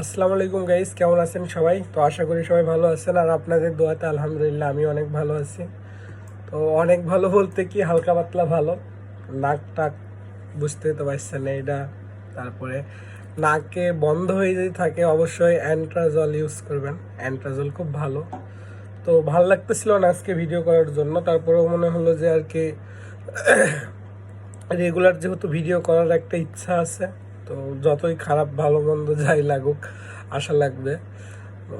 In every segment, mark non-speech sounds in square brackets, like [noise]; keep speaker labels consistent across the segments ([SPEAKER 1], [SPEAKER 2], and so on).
[SPEAKER 1] আসসালামু আলাইকুম গাইস, কেমন আছেন সবাই? তো আশা করি সবাই ভালো আছেন আর আপনাদের দোয়াতে আলহামদুলিল্লাহ আমি অনেক ভালো আছি। তো অনেক ভালো বলতে কি হালকা পাতলা ভালো। নাক টাক বুঝতে তো পারছেন না এটা। তারপরে নাকে বন্ধ হয়ে যদি থাকে অবশ্যই অ্যান্ট্রাজল ইউজ করবেন। অ্যান্ট্রাজল খুব ভালো। তো ভালো লাগতেছিল না আজকে ভিডিও করার জন্য। তারপরেও মনে হলো যে আর কি [coughs] রেগুলার যেহেতু ভিডিও করার একটা ইচ্ছা আছে। তো যতই খারাপ, ভালো, মন্দ যাই লাগুক, আশা লাগবে। তো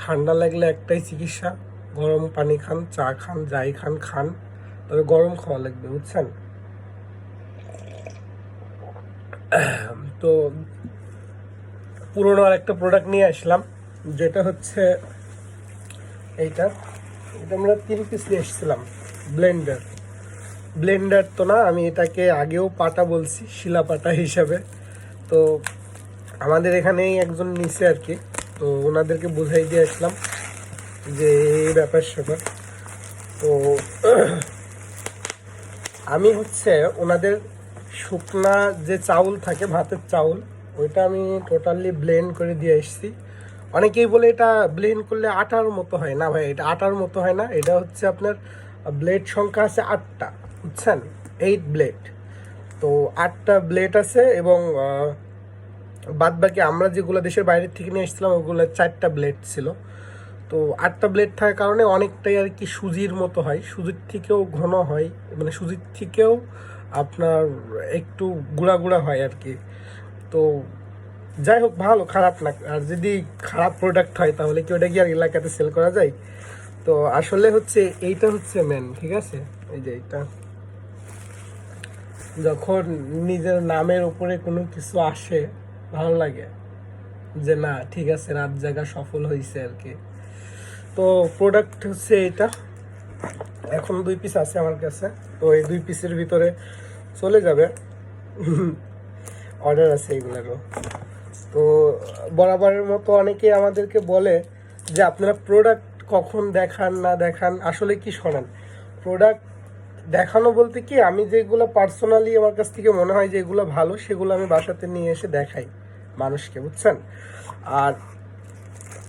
[SPEAKER 1] ঠান্ডা লাগলে একটাই চিকিৎসা, গরম পানি খান, চা খান, যাই খান খান। তবে গরম খাওয়া লাগবে, বুঝছেন? তো পুরোনো আর একটা প্রোডাক্ট নিয়ে আসলাম, যেটা হচ্ছে এইটা। এটা আমরা তিন পিস নিয়ে এসেছিলাম ব্লেন্ডার ব্লেন্ডার তো না, আমি এটাকে আগেও পাটা বলছি, শিলা পাটা হিসাবে। তো আমাদের এখানেই একজন নিচে আর কি। তো ওনাদেরকে বুঝাই দিয়ে আসলাম যে এই ব্যাপার স্যাপার। তো আমি হচ্ছে ওনাদের শুকনা যে চাউল থাকে, ভাতের চাউল, ওইটা আমি টোটালি ব্লেন্ড করে দিয়ে এসেছি। অনেকেই বলে এটা ব্লেন্ড করলে আটার মতো হয়। না ভাই, এটা আটার মতো হয় না। এটা হচ্ছে আপনার ব্লেড সংখ্যা আছে আটটা, বুঝছেন? এইট ব্লেড তো আটটা ব্লেড আছে এবং বাদ বাকি আমরা যেগুলো দেশের বাইরের থেকে নিয়ে এসেছিলাম, ওগুলো চারটা ব্লেড ছিল। তো আটটা ব্লেড থাকার কারণে অনেকটাই আর কি সুজির মতো হয়। সুজির থেকেও ঘন হয় মানে সুজির থেকেও আপনার একটু গুঁড়া গুঁড়া হয় আর কি। তো যাই হোক, ভালো, খারাপ না। আর যদি খারাপ প্রোডাক্ট হয়, তাহলে কি ওটা কি আর এলাকাতে সেল করা যায়? তো আসলে হচ্ছে, এইটা হচ্ছে মেন ঠিক আছে? এই যে এইটা। যখন নিজের নামের উপরে কোনো কিছু আসে, ভালো লাগে। যে না, ঠিক আছে, রাত জায়গা সফল হয়েছে আর কি। তো প্রোডাক্ট হচ্ছে এটা। এখন দুই পিস আছে আমার কাছে। তো এই দুই পিসের ভিতরে চলে যাবে। অর্ডার আছে এইগুলোরও তো বরাবরের মতো অনেকে আমাদেরকে বলে যে, আপনারা প্রোডাক্ট কখন দেখান, না দেখান, আসলে কি শোনান? প্রোডাক্ট দেখানো বলতে কি, আমি যেগুলো পার্সোনালি আমার কাছ থেকে মনে হয় যে এগুলো ভালো, সেগুলো আমি বাসাতে নিয়ে এসে দেখাই মানুষকে, বুঝছেন? আর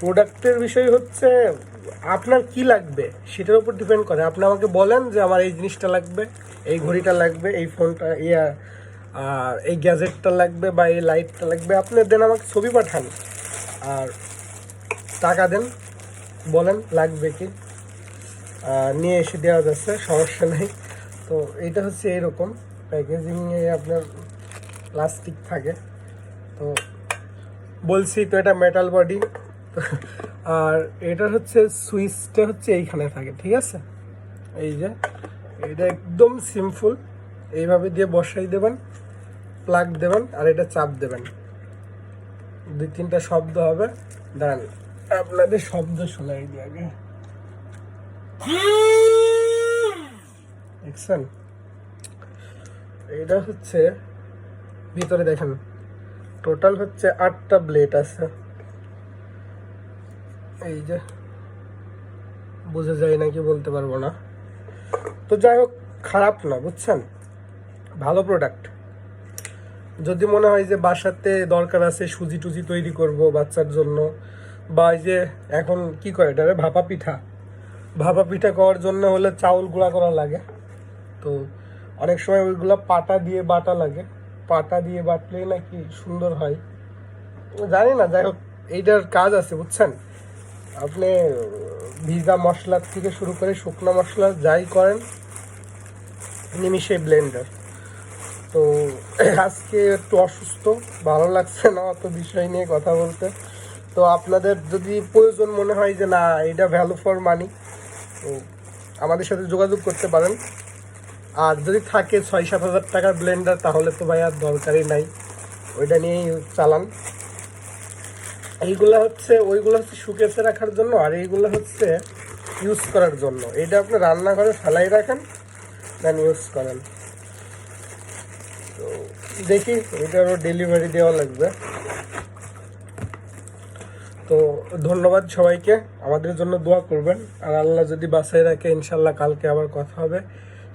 [SPEAKER 1] প্রোডাক্টের বিষয় হচ্ছে, আপনার কি লাগবে সেটার উপর ডিপেন্ড করে। আপনি আমাকে বলেন যে আমার এই জিনিসটা লাগবে, এই ঘড়িটা লাগবে, এই ফোনটা ইয়া আর এই গ্যাজেটটা লাগবে বা এই লাইটটা লাগবে, আপনি দেন আমাকে ছবি পাঠান। আর টাকা দেন, বলেন লাগবে কি। নিয়ে এসে দেওয়া যাচ্ছে, সমস্যা নেই। তো এইটা হচ্ছে এরকম প্যাকেজিংয়ে আপনার প্লাস্টিক থাকে। তো বলছি তো এটা মেটাল বডি আর এটা হচ্ছে সুইচটা হচ্ছে এইখানে থাকে, ঠিক আছে? এই যে, এটা একদম সিম্পল এইভাবে দিয়ে বসাই দেবেন প্লাগ দেবেন, আর এটা চাপ দেবেন। দুই তিনটা শব্দ হবে দাঁড়ান আপনাদের শব্দ শোনাই দিয়ে আগে। দেখছেন এটা হচ্ছে, ভিতরে দেখেন টোটাল হচ্ছে আটটা ব্লেড আছে। এই যে, বোঝা যায় নাকি বলতে পারব না। তো যাই হোক, খারাপ না, বুঝছেন? ভালো প্রোডাক্ট যদি মনে হয় যে বাসাতে দরকার আছে সুজি টুজি তৈরি করব বাচ্চার জন্য, বা এই যে এখন কি করে এটা? ভাপা পিঠা। ভাপা পিঠা করার জন্য হলে চাউল গুঁড়া করা লাগে। তো অনেক সময় ওইগুলো পাটা দিয়ে বাটা লাগে। পাটা দিয়ে বাটলেই নাকি সুন্দর হয়। জানি না, যাই হোক, এইটার কাজ আছে, বুঝছেন? আপনি ভিজা মশলার থেকে শুরু করে শুকনো মশলা যাই করেন, নিমিশে ব্লেন্ডার। তো আজকে একটু অসুস্থ, ভালো লাগছে না অত বিষয় নিয়ে কথা বলতে। তো আপনাদের যদি প্রয়োজন মনে হয় যে না এটা ভ্যালু ফর মানি তো আমাদের সাথে যোগাযোগ করতে পারেন। আর যদি থাকে ছয়, সাত হাজার টাকার ব্লেন্ডার তাহলে তো ভাই আর দরকারই নাই। ওইটা নিয়েই চালান। এইগুলো হচ্ছে, ওইগুলো হচ্ছে শুকেসে রাখার জন্য, আর এইগুলো হচ্ছে ইউজ করার জন্য। এটা আপনি রান্নাঘরে ফেলাই রাখেন দেন ইউজ করেন। তো দেখি এটারও ডেলিভারি দেওয়া লাগবে। তো ধন্যবাদ সবাইকে। আমাদের জন্য দোয়া করবেন। আর আল্লাহ যদি বাসায় রাখে, ইনশাল্লাহ কালকে আবার কথা হবে।